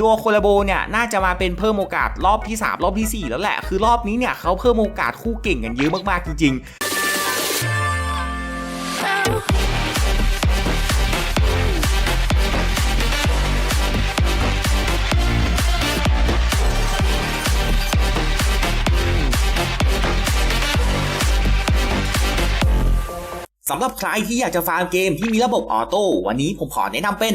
ตัวโคลาโบเนี่ยน่าจะมาเป็นเพิ่มโอกาสรอบที่ 3 รอบทีสี่ 4 แล้วแหละ คือรอบนี้เนี่ยเขาเพิ่มโอกาสคู่เก่งกันเยอะมากๆจริงๆสำหรับใครที่อยากจะฟาร์มเกมที่มีระบบออโต้วันนี้ผมขอแนะนำเป็น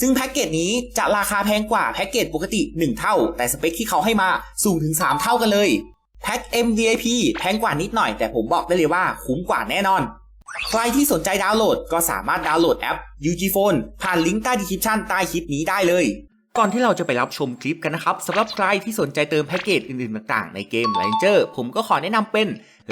ซึ่งแพ็กเกจนี้จะราคาแพงกว่าแพ็กเกจปกติ 1 เท่า แต่สเปคที่เขาให้มาสูงถึง 3 เท่ากันเลยแพ็ก MVIP แพงกว่านิดหน่อย แต่ผมบอกได้เลยว่าคุ้มกว่าแน่นอน ใครที่สนใจดาวน์โหลดก็สามารถดาวน์โหลดแอป UG Phone ผ่านลิงก์ใต้ดีคริปชันใต้คลิปนี้ได้เลย ก่อนที่เราจะไปรับชมคลิปกันนะครับสำหรับใครที่สนใจเติมแพ็กเกจอื่นๆต่างๆในเกม Ranger ผมก็ขอแนะนำเป็น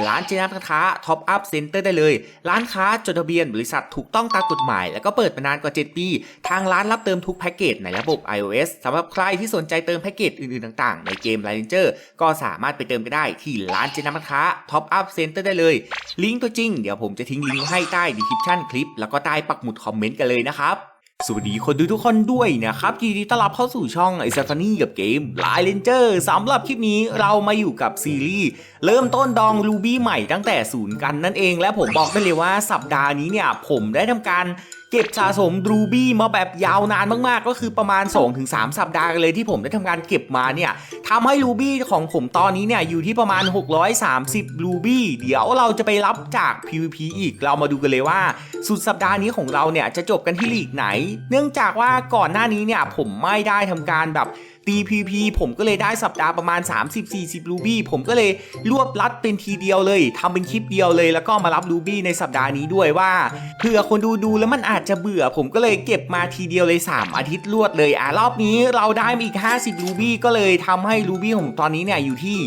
ร้านเจนัทค้า Top Up Center ได้เลย ร้านค้าจดทะเบียนบริษัทถูกต้องตามกฎหมาย แล้วก็เปิดมานานกว่า 7 ปี ทางร้านรับเติมทุกแพ็กเกจในระบบ iOS สำหรับใครที่สนใจเติมแพ็กเกจอื่นๆต่างๆ ในเกม Ranger ก็สามารถไปเติมกันได้ที่ร้านเจนัทค้า Top Up Center ได้เลย ลิงก์ตัวจริงเดี๋ยวผมจะทิ้งลิงก์ให้ใต้ดีคริปชั่นคลิปแล้วก็ใต้ปักหมุดคอมเมนต์กันเลยนะครับ สวัสดีคนดูทุกคนด้วยนะครับยินดีต้อนรับเข้าสู่ช่องไอซ์ฟานี่กับเกมไลเลนเจอร์สำหรับคลิปนี้เรามาอยู่กับซีรีส์เริ่มต้นดองรูบี้ใหม่ตั้งแต่ศูนย์กันนั่นเองและผมบอกได้เลยว่าสัปดาห์นี้เนี่ยผมได้ทำการ เก็บสะสมรูบี้มาแบบยาวนานมากๆ ก็คือประมาณ 2-3 สัปดาห์เลยที่ผมได้ทำการเก็บมาเนี่ยทำให้รูบี้ของผมตอนนี้เนี่ยอยู่ที่ประมาณ 630รูบี้เดี๋ยวเราจะไปรับจาก PVP อีกเรามาดูกันเลยว่า สุดสัปดาห์นี้ของเราเนี่ยจะจบกันที่ลีกไหน เนื่องจากว่าก่อนหน้านี้เนี่ยผมไม่ได้ทำการแบบ ตี PVP ผมก็เลยได้สัปดาห์ประมาณ 30-40 รูบี้ผมก็เลยรวบรัดเป็นทีเดียวเลยทำเป็นคลิปเดียวเลย แล้วก็มารับรูบี้ในสัปดาห์นี้ด้วยว่าเผื่อคนดูดูแล้วมันอาจจะเบื่อ ผมก็เลยเก็บมาทีเดียวเลย 3 อาทิตย์รวดเลยอะรอบนี้เราได้มาอีก 50 รูบี้ก็เลยทำให้รูบี้ของตอนนี้เนี่ยอยู่ที่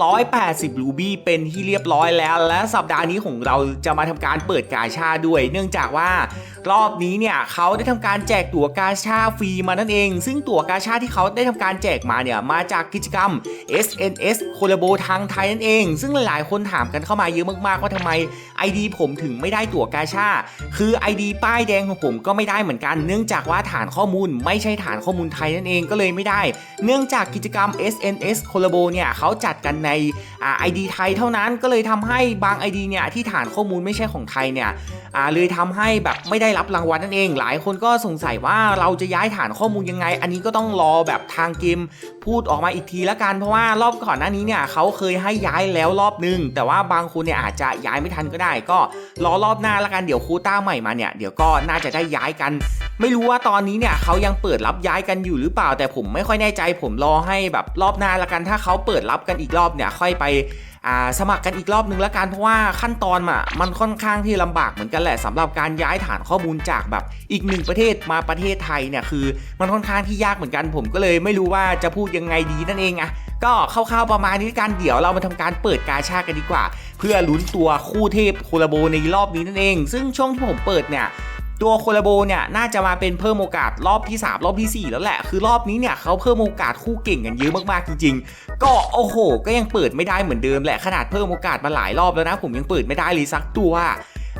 680 รูบี้เป็นที่เรียบร้อยแล้ว และสัปดาห์นี้ของเราจะมาทำการเปิดกาชาด้วย เนื่องจากว่ารอบนี้เนี่ยเขาได้ทำการแจกตั๋วกาชาฟรีมานั่นเอง ซึ่งตั๋วกาชาที่เขาได้ทำการแจกมาเนี่ยมาจากกิจกรรม SNS โคลาโบทางไทยนั่นเอง ซึ่งหลายคนถามกันเข้ามาเยอะมากๆว่าทำไม ID ผมถึงไม่ได้ตั๋วกาชา คือ ID ป้ายแดงของผมก็ไม่ได้เหมือนกัน เนื่องจากว่าฐานข้อมูลไม่ใช่ฐานข้อมูลไทยนั่นเองก็เลยไม่ได้ เนื่องจากกิจกรรม SNS โคลาโบเนี่ยเขาจัดกันในอ่า ID ไทยเท่านั้นก็เลยทำให้บาง ID เนี่ยที่ฐานข้อมูลไม่ใช่ของไทยเนี่ยอ่าเลยทำให้แบบไม่ได้รับรางวัลนั่นเอง หลายคนก็สงสัยว่าเราจะย้ายฐานข้อมูลยังไง อันนี้ก็ต้องรอแบบทางเกมพูดออกมาอีกทีละกัน เพราะว่ารอบก่อนหน้านี้เนี่ยเขาเคยให้ย้ายแล้วรอบนึง แต่ว่าบางคนเนี่ยอาจจะย้ายไม่ทันก็ได้ ก็รอรอบหน้าละกันเดี๋ยวคูต้าใหม่มาเนี่ยเดี๋ยวก็น่าจะได้ย้ายกันไม่รู้ว่าตอนนี้เนี่ยเขายังเปิดรับย้ายกันอยู่หรือเปล่า แต่ผมไม่ค่อยแน่ใจ ผมรอให้แบบรอบหน้าละกัน ถ้าเขาเปิดรับกันอีกรอบเนี่ยค่อยไปสมัครกันอีกรอบนึงล้วกันเพราะว่าขั้นตอนอะมันค่อนข้างที่ลำบากเหมือนกันแหละสำหรับการย้ายฐานข้อมูลจากแบบอีกหนึ่งประเทศมาประเทศไทยเนี่ยคือ มันค่อนข้างที่ยากเหมือนกัน ผมก็เลยไม่รู้ว่าจะพูดยังไงดีนั่นเองอะก็คร่าวๆประมาณนี้กันเดี๋ยวเรามาทำการเปิดกาชากันดีกว่า เพื่อลุ้นตัวคู่เทพโคลาโบในรอบนี้นั่นเอง ซึ่งช่วงที่ผมเปิดเนี่ย ตัวโคลาโบเนี่ยน่าจะมาเป็นเพิ่มโอกาสรอบที่ 3 รอบทีสี่ 4 แล้วแหละ คือรอบนี้เนี่ยเขาเพิ่มโอกาสคู่เก่งกันเยอะมากๆจริง ๆ ก็โอ้โห ก็ยังเปิดไม่ได้เหมือนเดิมแหละขนาดเพิ่มโอกาสมาหลายรอบแล้วนะ ผมยังเปิดไม่ได้เลยสักตัว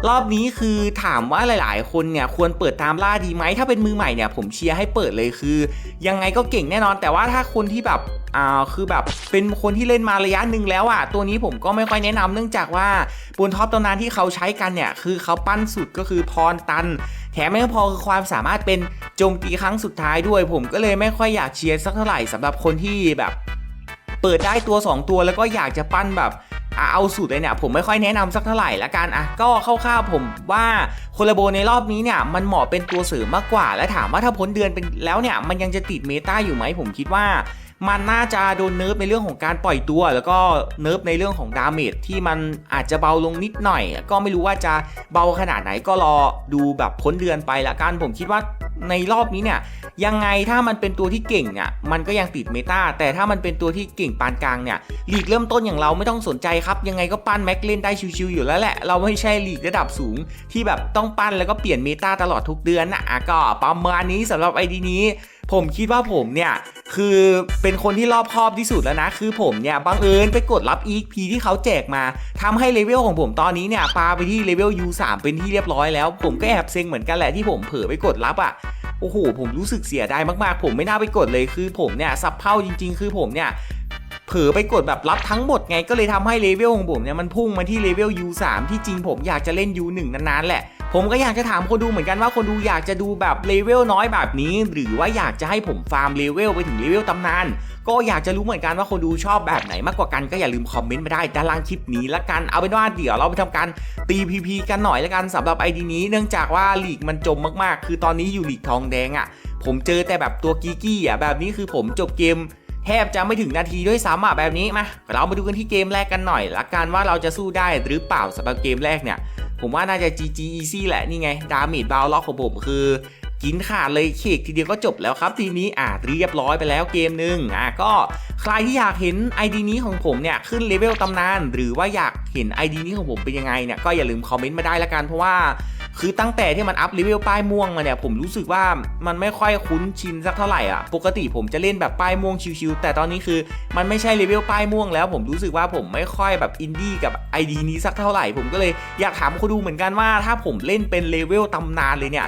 รอบนี้คือถามว่าหลาย ๆ คนเนี่ยควรเปิดตามล่าดีไหมถ้าเป็นมือใหม่เนี่ยผมเชียร์ให้เปิดเลยคือ ยังไงก็เก่งแน่นอน แต่ว่าถ้าคนที่แบบอ่าคือแบบเป็นคนที่เล่นมาระยะหนึ่งแล้วอะตัวนี้ผมก็ไม่ค่อยแนะนำเนื่องจากว่าบนท็อปตำนานที่เขาใช้กันเนี่ยคือเขาปั้นสุดก็คือพรตัน แถมไม่พอคือความสามารถเป็นโจมตีครั้งสุดท้ายด้วย ผมก็เลยไม่ค่อยอยากเชียร์สักเท่าไหร่สำหรับคนที่แบบ เปิดได้ตัว 2 ตัวแล้วก็อยากจะปั้นแบบ เอาสูตรเลยเนี่ยผมไม่ค่อยแนะนำสักเท่าไหร่ละกันอะก็คร่าวๆผมว่าโคลาโบในรอบนี้เนี่ยมันเหมาะเป็นตัวเสริมมากกว่า และถามว่าถ้าพ้นเดือนเป็นแล้วเนี่ยมันยังจะติดเมตาอยู่ไหมผมคิดว่า มันน่าจะโดนเนิร์ฟในเรื่องของการปล่อยตัว แล้วก็เนิร์ฟในเรื่องของดาเมจที่มันอาจจะเบาลงนิดหน่อย ก็ไม่รู้ว่าจะเบาขนาดไหนก็รอดูแบบพ้นเดือนไปละกันผมคิดว่าในรอบนี้เนี่ยยังไงถ้ามันเป็นตัวที่เก่งเนี่ยมันก็ยังติดเมตาแต่ถ้ามันเป็นตัวที่เก่งปานกลางเนี่ยลีกเริ่มต้นอย่างเราไม่ต้องสนใจครับ ยังไงก็ปั้นแม็กเล่นได้ชิวๆอยู่แล้วแหละเราไม่ใช่ลีกระดับสูง ที่แบบต้องปั้นแล้วก็เปลี่ยนเมตาตลอดทุกเดือนนะอะก็ประมาณนี้สำหรับไอดีนี้ ผมคิดว่าผมเนี่ย คือเป็นคนที่รอบคอบที่สุดแล้วนะ คือผมเนี่ยบังเอิญไปกดรับ EP ที่เขาแจกมาทำให้เลเวลของผมตอนนี้เนี่ยปาไปที่เลเวล U3 เป็นที่เรียบร้อยแล้ว ผมก็แอบเซ็งเหมือนกันแหละที่ผมเผลอไปกดรับอะโอ้โห ผมรู้สึกเสียดายมากๆ ผมไม่น่าไปกดเลยคือผมเนี่ยสับเพ้าจริง ๆ คือผมเนี่ย เผลอไปกดแบบรับทั้งหมดไงก็เลยทำให้เลเวลของผมเนี่ยมันพุ่งมาที่เลเวล U3 ที่จริงผมอยากจะเล่น U1 นานๆแหละ ผมก็อยากจะถามคนดูเหมือนกันว่าคนดูอยากจะดูแบบเลเวลน้อยแบบนี้ หรือว่าอยากจะให้ผมฟาร์มเลเวลไปถึงเลเวลตำนาน ก็อยากจะรู้เหมือนกันว่าคนดูชอบแบบไหนมากกว่ากันก็อย่าลืมคอมเมนต์มาได้ด้านล่างคลิปนี้ละกันเอาเป็นว่าเดี๋ยวเราไปทำการตี PP กันหน่อยละกันสำหรับไอดีนี้ เนื่องจากว่าลีกมันจมมากๆ คือตอนนี้อยู่ลีกทองแดงอะ่ะผมเจอแต่แบบตัวกีกี้อะแบบนี้คือผมจบเกม แทบจะไม่ถึงนาทีด้วยซ้ำอะแบบนี้มาเรามาดูกันที่เกมแรกกันหน่อยละกันว่าเราจะสู้ได้หรือเปล่าสำหรับเกมแรกเนี่ย ผมว่าน่าจะ GG easy แหละนี่ไงดาเมจบาวล็อกของผมคือกินขาดเลยเคกทีเดียวก็จบแล้วครับทีนี้อ่าเรียบร้อยไปแล้วเกมหนึ่งอะก็ใครที่อยากเห็น ID นี้ของผมเนี่ยขึ้นเลเวลตำนาน หรือว่าอยากเห็น ID นี้ของผมเป็นยังไงเนี่ยก็อย่าลืมคอมเมนต์มาได้ละกันเพราะว่า คือตั้งแต่ที่มันอัพเลเวลป้ายม่วงมาเนี่ยผมรู้สึกว่ามันไม่ค่อยคุ้นชินสักเท่าไหร่อะปกติผมจะเล่นแบบป้ายม่วงชิวๆแต่ตอนนี้คือมันไม่ใช่เลเวลป้ายม่วงแล้ว ผมรู้สึกว่าผมไม่ค่อยแบบอินดี้กับไอดีนี้สักเท่าไหร่ ผมก็เลยอยากถามคนดูเหมือนกันว่า ถ้าผมเล่นเป็นเลเวลตำนานเลยเนี่ย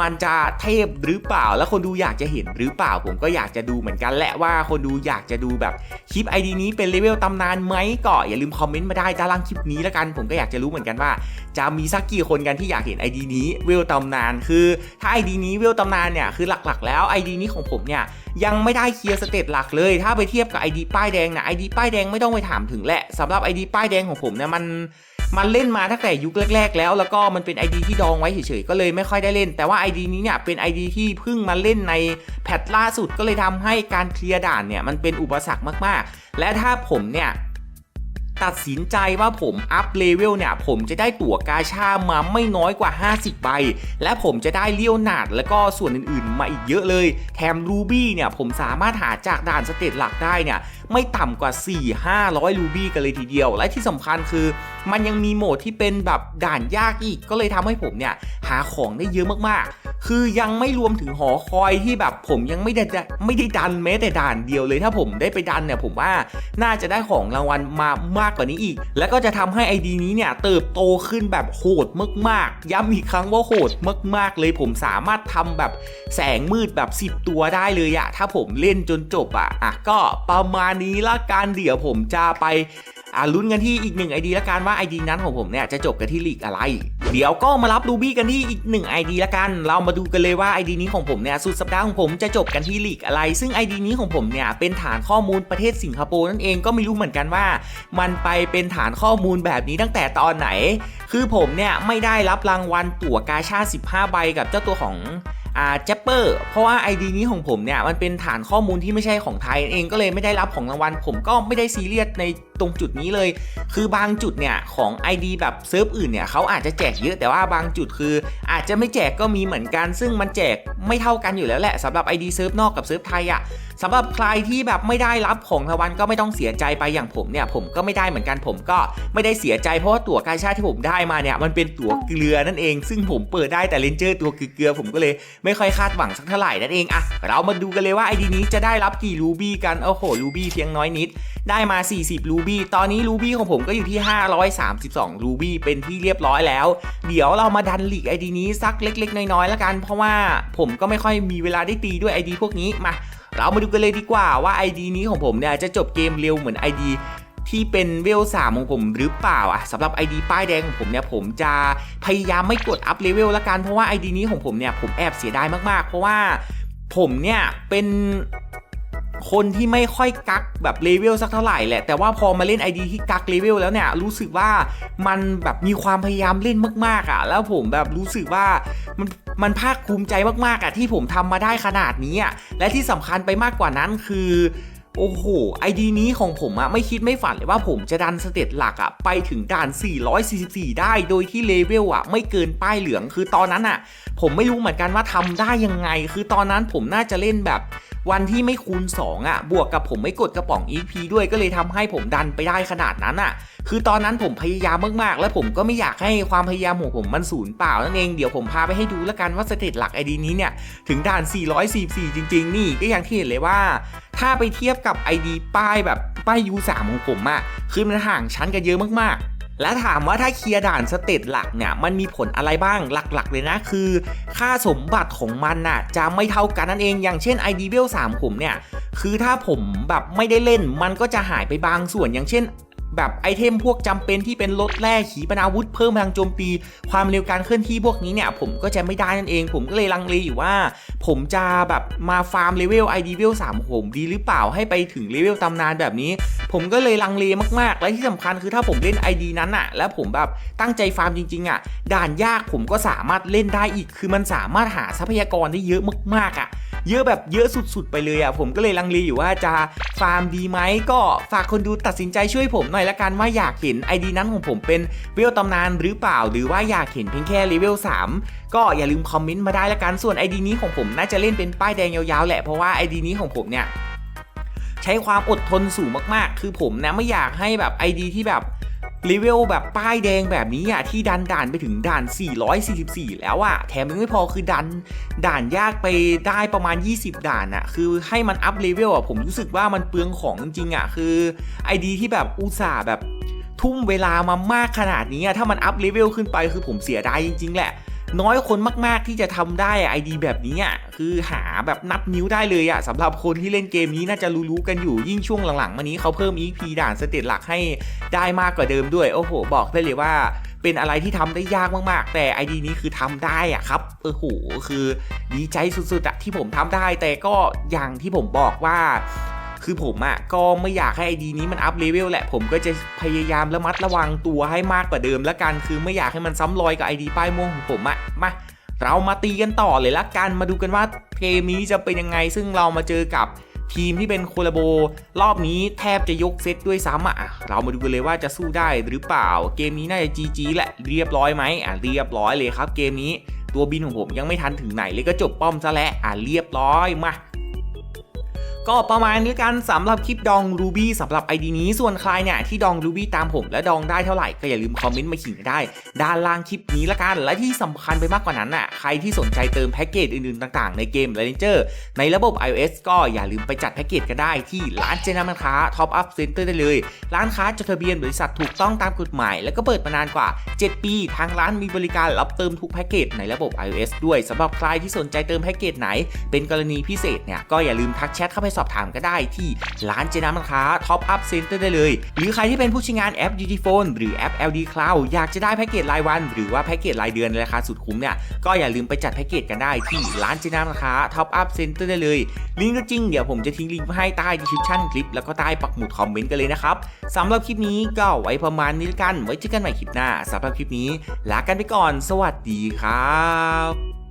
มันจะเทพหรือเปล่า แล้วคนดูอยากจะเห็นหรือเปล่า ผมก็อยากจะดูเหมือนกันแหละว่าคนดูอยากจะดูแบบคลิป ID นี้เป็นเลเวลตำนานไหมก็อย่าลืมคอมเมนต์มาได้ด้านล่างคลิปนี้แล้วกันผมก็อยากจะรู้เหมือนกันว่า จะมีสักกี่คนกันที่อยากเห็น ID นี้เวลตำนาน คือถ้า ID นี้เวลตำนานเนี่ยคือหลักๆ แล้ว ID นี้ของผมเนี่ยยังไม่ได้เคลียร์สเตตหลักเลย ถ้าไปเทียบกับ ID ป้ายแดงนะ ID ป้ายแดงไม่ต้องไปถามถึงแหละสำหรับ ID ป้ายแดงของผมเนี่ยมัน มันเล่นมาตั้งแต่ยุคแรก ๆ แล้ว แล้วก็มันเป็น ID ที่ดองไว้เฉยๆ ก็เลยไม่ค่อยได้เล่น แต่ว่า ID นี้เนี่ยเป็น ID ที่เพิ่งมาเล่นในแพทล่าสุดก็เลยทำให้การเคลียร์ด่านเนี่ยมันเป็นอุปสรรคมากๆ และถ้าผมเนี่ย ตัดสินใจว่าผมอัพเลเวลเนี่ย ผมจะได้ตั๋วกาชามาไม่น้อยกว่า 50 ใบ และผมจะได้เลี้ยวหนาดแล้วก็ส่วนอื่นๆ มาอีกเยอะเลย แถมรูบี้เนี่ย ผมสามารถหาจากด่านสเตตหลักได้เนี่ย ไม่ต่ำกว่า 4-500 รูบี้กันเลยทีเดียว และที่สำคัญคือ มันยังมีโหมดที่เป็นแบบด่านยากอีก ก็เลยทำให้ผมเนี่ยหาของได้เยอะมากๆ คือยังไม่รวมถึงหอคอยที่แบบผมยังไม่ได้ไม่ได้ดันแม้แต่ด่านเดียวเลยถ้าผมได้ไปดันเนี่ยผมว่าน่าจะได้ของรางวัลมามากกว่านี้อีก แล้วก็จะทำให้ไอดีนี้เนี่ยเติบโตขึ้นแบบโหดมากๆ ย้ำอีกครั้งว่าโหดมาก ๆ เลยผมสามารถทำแบบแสงมืดแบบ 10 ตัวได้เลยอะถ้าผมเล่นจนจบอะอะก็ประมาณนี้ละกันเดี๋ยวผมจะไป อ่าลุ้นกันที่อีกหนึ่ง ID ละกันว่า ID นั้นของผมเนี่ยจะจบกันที่ลีกอะไร เดี๋ยวก็มารับรูบี้กันที่อีกหนึ่ง ID ละกัน เรามาดูกันเลยว่า ID นี้ของผมเนี่ยสุดสัปดาห์ของผมจะจบกันที่ลีกอะไร ซึ่ง ID นี้ของผมเนี่ยเป็นฐานข้อมูลประเทศสิงคโปร์นั่นเองก็ไม่รู้เหมือนกันว่า มันไปเป็นฐานข้อมูลแบบนี้ตั้งแต่ตอนไหน คือผมเนี่ยไม่ได้รับรางวัลตั๋วกาชาด15 ใบกับเจ้าตัวของ อ่าเจปเปอร์เพราะว่า ID นี้ของผมเนี่ยมันเป็นฐานข้อมูลที่ไม่ใช่ของไทยเองก็เลยไม่ได้รับของรางวัล ผมก็ไม่ได้ซีเรียสในตรงจุดนี้เลย คือบางจุดเนี่ยของ ID แบบเซิร์ฟอื่นเนี่ยเขาอาจจะแจกเยอะแต่ว่าบางจุดคือ อาจจะไม่แจกก็มีเหมือนกัน ซึ่งมันแจกไม่เท่ากันอยู่แล้วแหละสำหรับ ID เซิร์ฟนอกกับเซิร์ฟไทยอะ่ะ สำหรับใครที่แบบไม่ได้รับของรางวัลก็ไม่ต้องเสียใจไปอย่างผมเนี่ยผมก็ไม่ได้เหมือนกันผมก็ไม่ได้เสียใจเพราะว่าตั๋วกาชาที่ผมได้มาเนี่ยมันเป็นตั๋วเกลือนั่นเอง ซึ่งผมเปิดได้แต่เลนเจอร์ตัวเกลือผมก็เลยไม่ค่อยคาดหวังสักเท่าไหร่นั่นเองอะเรามาดูกันเลยว่า ID นี้จะได้รับกี่รูบี้กันโอ้โหรูบี้เพียงน้อยนิด ได้มา 40รูบี้ตอนนี้รูบี้ของผมก็อยู่ที่ 532รูบี้เป็นที่เรียบร้อยแล้ว เดี๋ยวเรามาดันลีกไอดีนี้สักเล็ก ๆ น้อยๆแล้วกัน เพราะว่าผมก็ไม่ค่อยมีเวลาได้ตีด้วย ID พวกนี้มา เรามาดูกันเลยดีกว่าว่า ID นี้ของผมเนี่ยจะจบเกมเร็วเหมือน ID ที่เป็นเวลสามของผมหรือเปล่าอะสำหรับ ID ป้ายแดงของผมเนี่ยผมจะพยายามไม่กดอัพเลเวลละกันเพราะว่า ID นี้ของผมเนี่ยผมแอบเสียดายมากๆ เพราะว่าผมเนี่ยเป็น คนที่ไม่ค่อยกักแบบเลเวลสักเท่าไหร่แหละ แต่ว่าพอมาเล่น ID ที่กักเลเวลแล้วเนี่ยรู้สึกว่ามันแบบมีความพยายามเล่นมากๆอะ แล้วผมแบบรู้สึกว่ามันมันภาคภูมิใจมากๆอะที่ผมทำมาได้ขนาดนี้อะและที่สำคัญไปมากกว่านั้นคือโอ้โห ไอดีนี้ของผมอะไม่คิดไม่ฝันเลยว่าผมจะดันสเตตหลักอะไปถึงด่าน 444 ได้ โดยที่เลเวลอะไม่เกินป้ายเหลือง คือตอนนั้นอะผมไม่รู้เหมือนกันว่าทำได้ยังไง คือตอนนั้นผมน่าจะเล่นแบบ วันที่ไม่คูณ 2อะบวกกับผมไม่กดกระป๋อง EP ด้วยก็เลยทำให้ผมดันไปได้ขนาดนั้นอะคือตอนนั้นผมพยายามมากๆ และผมก็ไม่อยากให้ความพยายามของผมมันสูญเปล่านั่นเองเดี๋ยวผมพาไปให้ดูแล้วกันว่าสเตตหลักไอดีนี้เนี่ย ถึงด่าน 444 จริง ๆ นี่ก็อย่างที่เห็นเลยว่า ถ้าไปเทียบกับ ID ป้ายแบบป้าย U3 ของผมอะคือมันห่างชั้นกันเยอะมากๆ และถามว่าถ้าเคลียร์ด่านสเตตหลักเนี่ยมันมีผลอะไรบ้างหลักๆ เลยนะคือ ค่าสมบัติของมันน่ะจะไม่เท่ากันนั่นเองอย่างเช่น ID เวล3ผมเนี่ยคือถ้าผมแบบไม่ได้เล่นมันก็จะหายไปบางส่วนอย่างเช่น แบบไอเทมพวกจำเป็นที่เป็นรถแร่ขีปนาวุธเพิ่มพลังโจมตี ความเร็วการเคลื่อนที่พวกนี้เนี่ย ผมก็จะไม่ได้นั่นเอง ผมก็เลยลังเลอยู่ว่า ผมจะแบบมาฟาร์มเลเวล ID เลเวล3ผมดีหรือเปล่าให้ไปถึงเลเวลตำนานแบบนี้ ผมก็เลยลังเลมากๆ และที่สำคัญคือถ้าผมเล่น ID นั้นอะแล้วผมแบบตั้งใจฟาร์มจริงๆอะด่านยากผมก็สามารถเล่นได้อีก คือมันสามารถหาทรัพยากรได้เยอะมากๆอะ เยอะแบบเยอะสุดๆ ไปเลยอะผมก็เลยลังเลอยู่ว่าจะฟาร์มดีไหมก็ฝากคนดูตัดสินใจช่วยผมหน่อยละกันว่าอยากเห็น ID นั้นของผมเป็นเวลตำนานหรือเปล่า หรือว่าอยากเห็นเพียงแค่เลเวล3ก็อย่าลืมคอมเมนต์มาได้ละกันส่วน ID นี้ของผมน่าจะเล่นเป็นป้ายแดงยาวๆแหละเพราะว่า ID นี้ของผมเนี่ยใช้ความอดทนสูงมากๆ คือผมนะไม่อยากให้แบบ ID ที่แบบ รีเวลแบบป้ายแดงแบบนี้อะที่ดันด่านไปถึงด่าน 444 แล้วอะแถมยังไม่พอคือดันด่านยากไปได้ประมาณ 20 ด่านอะคือให้มันอัพเลเวลอะผมรู้สึกว่ามันเปลืองของจริงๆอะคือไอดีที่แบบอุตส่าห์แบบทุ่มเวลามามากขนาดนี้อะถ้ามันอัพเลเวลขึ้นไปคือผมเสียดายจริงๆแหละ น้อยคนมาก ๆ ที่จะทำได้ไอดีแบบนี้อะคือหาแบบนับนิ้วได้เลยอะสำหรับคนที่เล่นเกมนี้น่าจะรู้ๆกันอยู่ยิ่งช่วงหลังๆ มานี้เขาเพิ่ม EP ด่านสเตตหลักให้ได้มากกว่าเดิมด้วย โอ้โห บอกได้เลยว่าเป็นอะไรที่ทำได้ยากมาก ๆ แต่ ID นี้คือทำได้อะครับเออโหคือดีใจสุดๆอะที่ผมทำได้ แต่ก็อย่างที่ผมบอกว่า คือผมอะ่ะก็ไม่อยากให้ไอดีนี้มันอัพเลเวลแหละ ผมก็จะพยายามระมัดระวังตัวให้มากกว่าเดิมละกัน คือไม่อยากให้มันซ้ำรอยกับไอดีป้ายม่วงของผมอะ่ะมาเรามาตีกันต่อเลยละกัน มาดูกันว่าเกมนี้จะเป็นยังไง ซึ่งเรามาเจอกับทีมที่เป็นโคลาโบ รอบนี้แทบจะยกเซตด้วยซ้ำอะ เรามาดูกันเลยว่าจะสู้ได้หรือเปล่า เกมนี้น่าจะ GG แหละ เรียบร้อยไหมอะ เรียบร้อยเลยครับ เกมนี้ ตัวบินของผมยังไม่ทันถึงไหนเลยก็จบป้อมซะแล้วอะ เรียบร้อย มา ก็ประมาณนี้กันสำหรับคลิปดอง Ruby สำหรับ ID นี้ส่วนใครเนี่ยที่ดอง Ruby ตามผมและดองได้เท่าไหร่ก็อย่าลืมคอมเมนต์มาขิงกันได้ ด้านล่างคลิปนี้ละกันและที่สำคัญไปมากกว่านั้นน่ะใครที่สนใจเติมแพ็กเกจอื่นๆต่างๆ ในเกม r a n g e r ในระบบ iOS ก็อย่าลืมไปจัดแพ็กเกจกันได้ที่ร้านเจนามันค้า Top Up Center ได้เลย ร้านค้าจดทะเบียนบริษัทถูกต้องตามกฎหมาย แล้วก็เปิดมานานกว่า 7 ปี ทางร้านมีบริการรับเติมทุกแพ็กเกจในระบบ iOS ด้วยสำหรับใครที่สนใจเติมแพ็กเกจไหน เป็นกรณีพิเศษเนี่ยก็อย่าลืมทักแชทเข้าไปสอบถามก็ได้ที่ร้านเจนามันค้า Top Up Center ได้เลย หรือใครที่เป็นผู้ใช้งานแอป UT Phone หรือแอป LD Cloud อยากจะได้แพ็กเกจรายวัน หรือว่าแพ็กเกจรายเดือนในราคาสุดคุ้มเนี่ยก็อย่าลืมไปจัดแพ็กเกจกันได้ที่ร้านเจนามันค้า Top Up Center ได้เลยลิงก์ก็จริงเดี๋ยวผมจะทิ้งลิงก์ไว้ให้ใต้ description คลิปแล้วก็ใต้ปักหมุดคอมเมนต์กันเลยนะครับสำหรับคลิปนี้ก็ไว้ประมาณนี้ละกันไว้เจอกันใหม่คลิปหน้าสำหรับคลิปนี้ลากันไปก่อน สวัสดีครับ